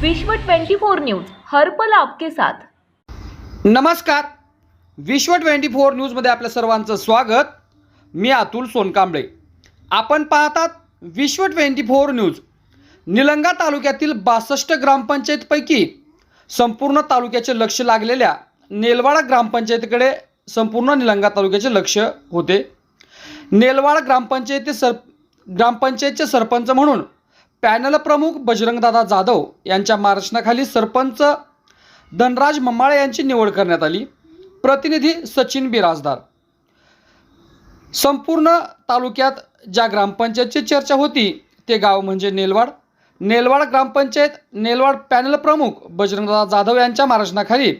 विश्व 24 न्यूज हरपल आपके साथ. नमस्कार. विश्व ट्वेंटी फोर न्यूजमध्ये आपल्या सर्वांचं स्वागत. मी अतुल सोनकांबळे. आपण पाहतात विश्व ट्वेंटी फोर न्यूज. निलंगा तालुक्यातील बासष्ट ग्रामपंचायतपैकी संपूर्ण तालुक्याचे लक्ष लागलेल्या नेलवाडा ग्रामपंचायतीकडे संपूर्ण निलंगा तालुक्याचे लक्ष होते. नेलवाडा ग्रामपंचायती सर ग्रामपंचायतचे सरपंच म्हणून पॅनल प्रमुख बजरंगदादा जाधव यांच्या मार्गदर्शनाखाली सरपंच धनराज मम्माळे यांची निवड करण्यात आली. प्रतिनिधी सचिन बिराजदार. संपूर्ण तालुक्यात ज्या ग्रामपंचायतची चर्चा होती ते गाव म्हणजे नेलवाड. नेलवाड ग्रामपंचायत नेलवाड पॅनल प्रमुख बजरंगदादा जाधव यांच्या मार्गदर्शनाखाली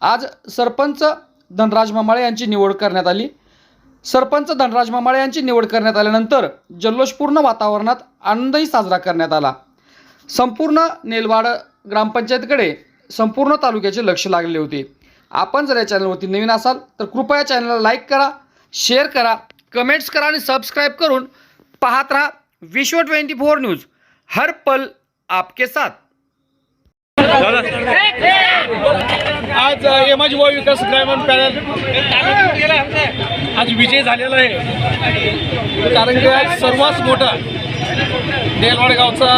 आज सरपंच धनराज ममाळे यांची निवड करण्यात आली. सरपंच धनराज मामाळे यांची निवड करण्यात आल्यानंतर जल्लोषपूर्ण वातावरणात आनंदही साजरा करण्यात आला. संपूर्ण नेलवाड ग्रामपंचायतकडे संपूर्ण तालुक्याचे लक्ष लागले होते. आपण जर या चॅनलवरती नवीन असाल तर कृपया चॅनलला लाईक करा शेअर करा कमेंट्स करा आणि सबस्क्राईब करून पाहत राहा विश्व ट्वेंटी फोर न्यूज. हर पल आपके साथ. आज एमाजी युवा विकास ग्रामीण पॅनल. आज विजय झालेला आहे. कारण की आज सर्वात मोठा देलवाड गावचा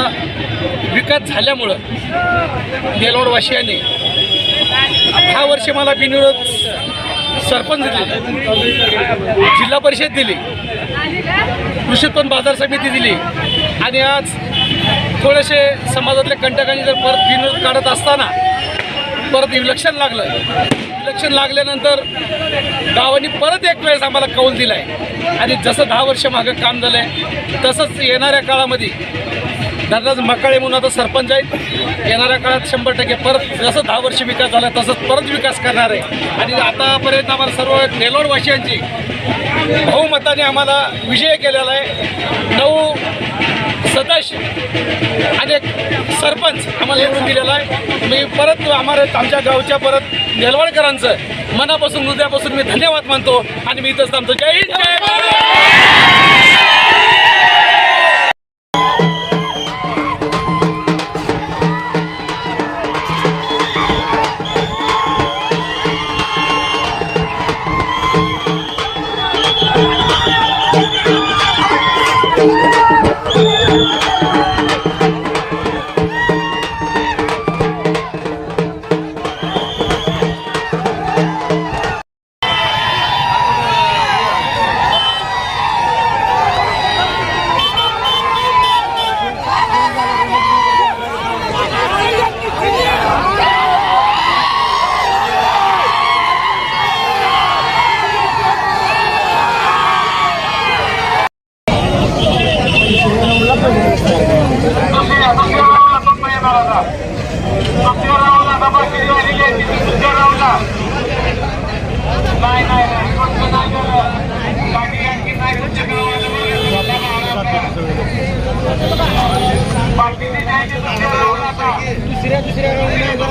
विकास झाल्यामुळं देलवाडवासियांनी दहा वर्षे मला बिनविरोध सरपंच दिले जिल्हा परिषद दिली कृषी उत्पन्न बाजार समिती दिली. आणि आज थोडेसे समाजातल्या कंटकांनी जर परत बिनविरोध काढत असताना परत इलेक्शन लागलं. इलेक्शन लागल्यानंतर गावांनी परत एक वेळेस आम्हाला कौल दिला आहे आणि जसं दहा वर्ष मागं काम झालं आहे तसंच येणाऱ्या काळामध्ये धनराज मकाळे म्हणून आता सरपंच आहेत येणाऱ्या काळात शंभर टक्के परत जसं दहा वर्ष विकास झाला तसंच परत विकास करणार आहे. आणि आतापर्यंत आम्हाला सर्व नेलोडवासियांची बहुमताने आम्हाला विजय केलेला आहे. नऊ सदस्य आणि सरपंच आम्हाला निवडून दिलेला आहे. मी परत आम्हाला आमच्या गावच्या परत नेलवाडकरांचं मनापासून हृदयापासून मी धन्यवाद मानतो आणि मी इथंच थांबतो. जय जय दुसऱ्या दुसऱ्या राऊंड